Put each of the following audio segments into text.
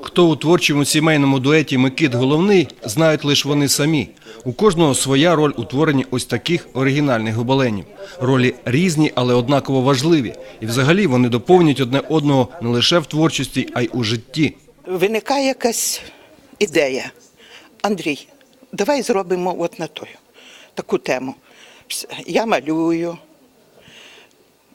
Хто у творчому сімейному дуеті Микит головний, знають лише вони самі. У кожного своя роль у творенні ось таких оригінальних гобеленів. Ролі різні, але однаково важливі. І взагалі вони доповнюють одне одного не лише в творчості, а й у житті. Виникає якась ідея. Андрій, давай зробимо от на тою таку тему. Я малюю.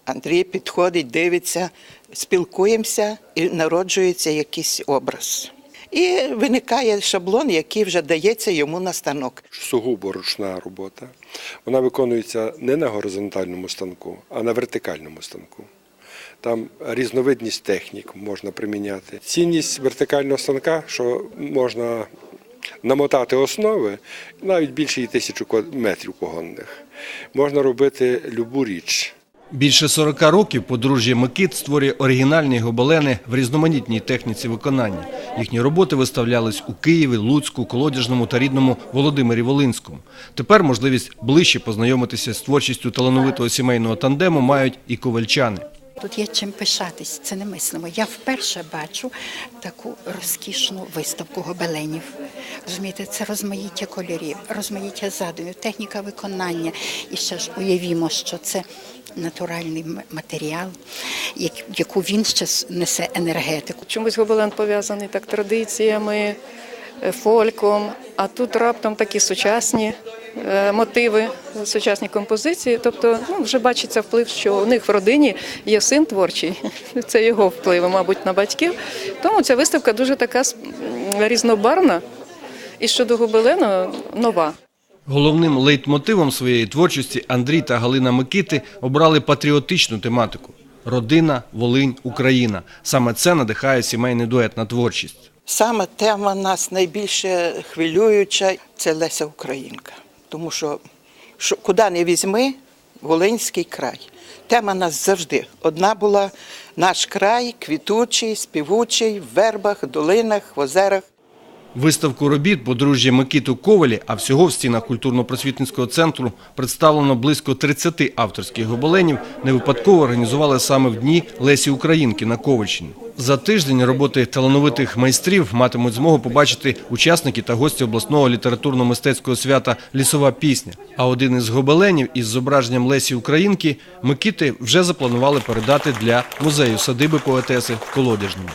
Андрій підходить, дивиться, спілкуємося і народжується якийсь образ. І виникає шаблон, який вже дається йому на станок. сугубо ручна робота. Вона виконується не на горизонтальному станку, а на вертикальному станку. Там різновидність технік можна приміняти. Цінність вертикального станка, що можна намотати основи навіть більше тисячу метрів погонних. Можна робити любу річ. Більше 40 років подружжя Микит створює оригінальні гобелени в різноманітній техніці виконання. Їхні роботи виставлялись у Києві, Луцьку, Колодяжному та рідному Володимирі Волинському. Тепер можливість ближче познайомитися з творчістю талановитого сімейного тандему мають і ковальчани. Тут є чим пишатись, це немислимо. Я вперше бачу таку розкішну виставку гобеленів. Розумієте, це розмаїття кольорів, розмаїття задумів, техніка виконання. І ще ж уявімо, що це натуральний матеріал, яку він ще несе енергетику. Чомусь гобелен пов'язаний так традиціями, е, фольком, а тут раптом такі сучасні е, мотиви, сучасні композиції. Тобто ну, вже бачиться вплив, що у них в родині є син творчий. Це його вплив, мабуть, на батьків. Тому ця виставка дуже така різнобарвна і щодо гобелена нова. Головним лейтмотивом своєї творчості Андрій та Галина Микити обрали патріотичну тематику родина, Волинь, Україна. Саме це надихає сімейний дует на творчість. Саме тема нас найбільше хвилююча це Леся Українка. Тому що, що куди не візьми, Волинський край. Тема нас завжди. Одна була наш край, квітучий, співучий, в вербах, долинах, в озерах. Виставку робіт подружжя Микиту Ковалі, а всього в стінах культурно-просвітницького центру представлено близько 30 авторських гобеленів, не випадково організували саме в дні Лесі Українки на Ковальщині. За тиждень роботи талановитих майстрів матимуть змогу побачити учасники та гості обласного літературно-мистецького свята Лісова пісня. А один із гобеленів із зображенням Лесі Українки Микити вже запланували передати для музею садиби поетеси в Колодяжному.